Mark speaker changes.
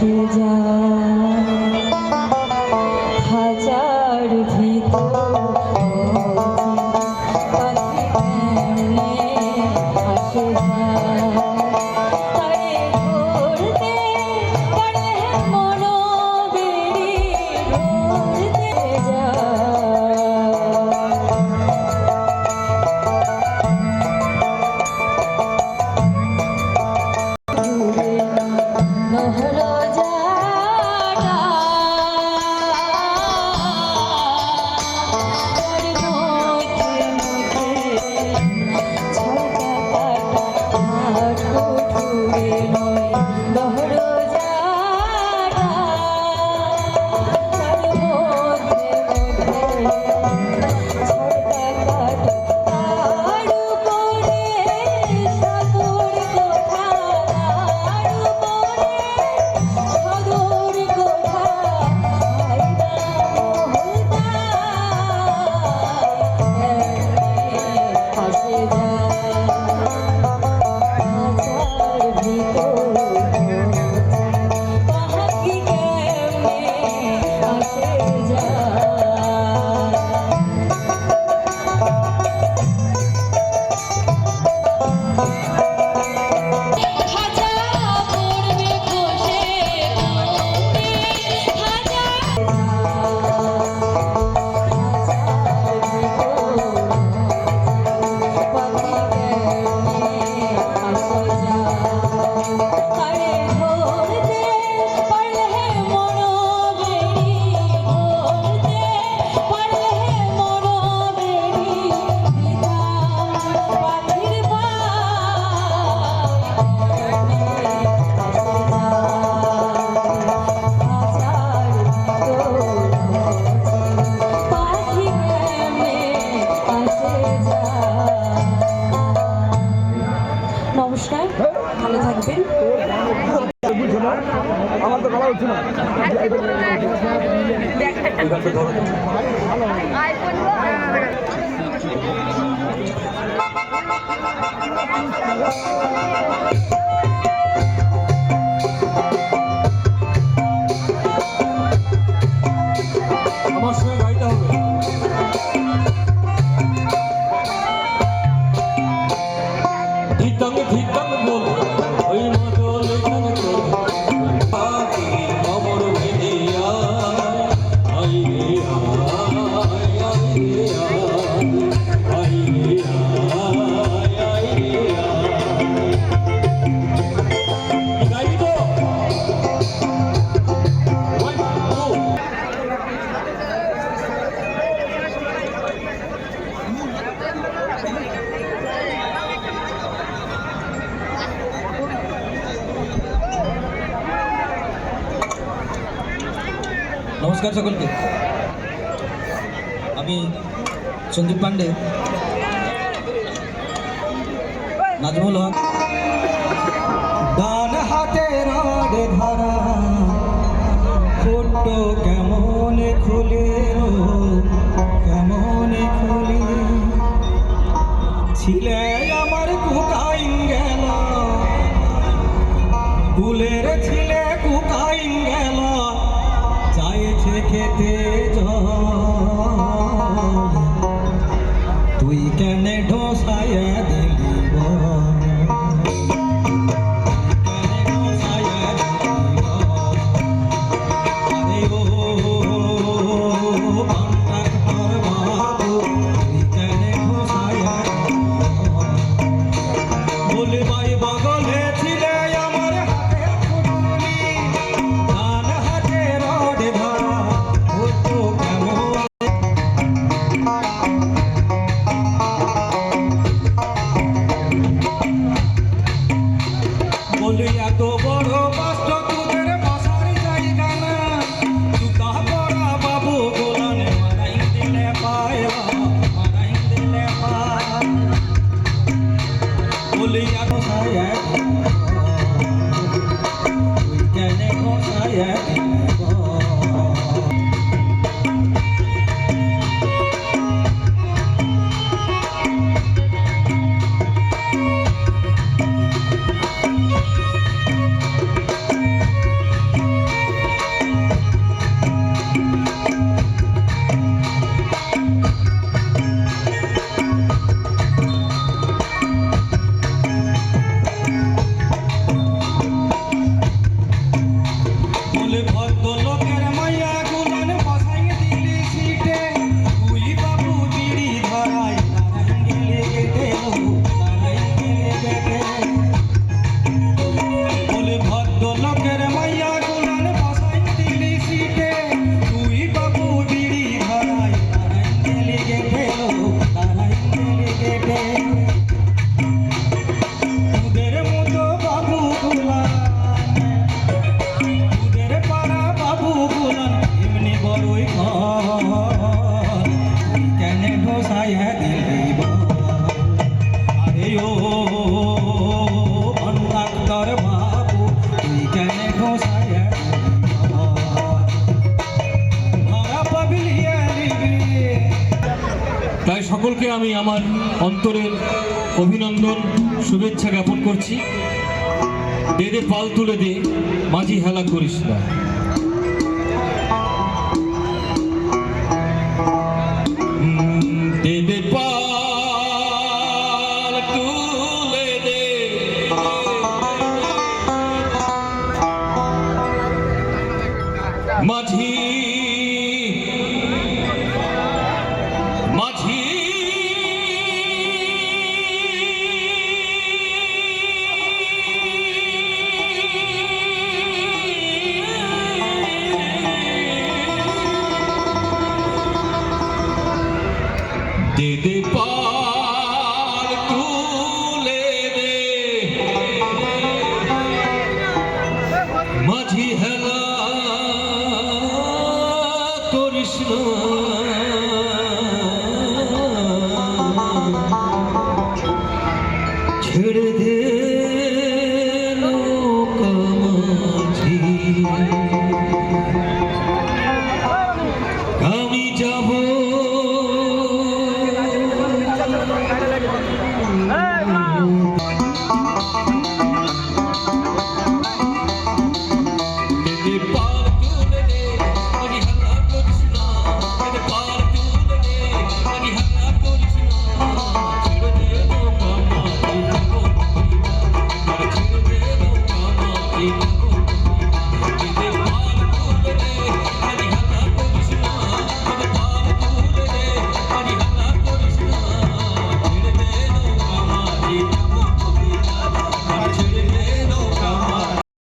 Speaker 1: আসে যায় ভালো থাকবেন
Speaker 2: আমার তো ভালো হচ্ছে না
Speaker 3: নমস্কার সকলকে। আমি সন্দীপ পান্ডে নাজমুল হক। ডান হাতে রাড ধারা, ছোট্ট কেমন খুলে কেমন খুলে। ছিলে আমার কোথায় গেল? ফুলের ছিলে খেতে তুই কেন ঢোসায় দিল? Thank you. ওই ঘর। কেন ঘোষায় দিল আরে ও অন্ধাক্তর বাবু তুই কেন ঘোষায়
Speaker 2: তাই সকলকে আমি আমার অন্তরের অভিনন্দন, শুভেচ্ছা জ্ঞাপন করছি। দে পাল তুলে দে, মাঝি হেলা করিস না। Mudhi.